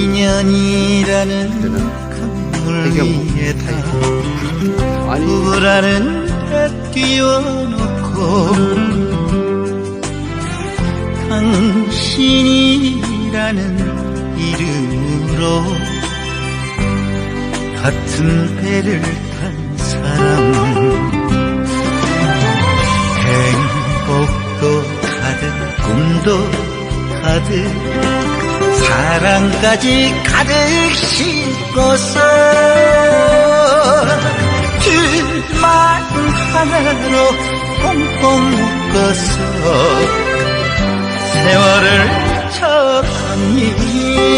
흘러가는 강물 위에다 아니. 우라는 배 띄워놓고 당신이라는 이름으로 같은 배를 탄 사람. 행복도 가득 꿈도 가득 사랑까지 가득 싣고서 둘만 하나로 꽁꽁 묶어서 세월을 쳐갑니다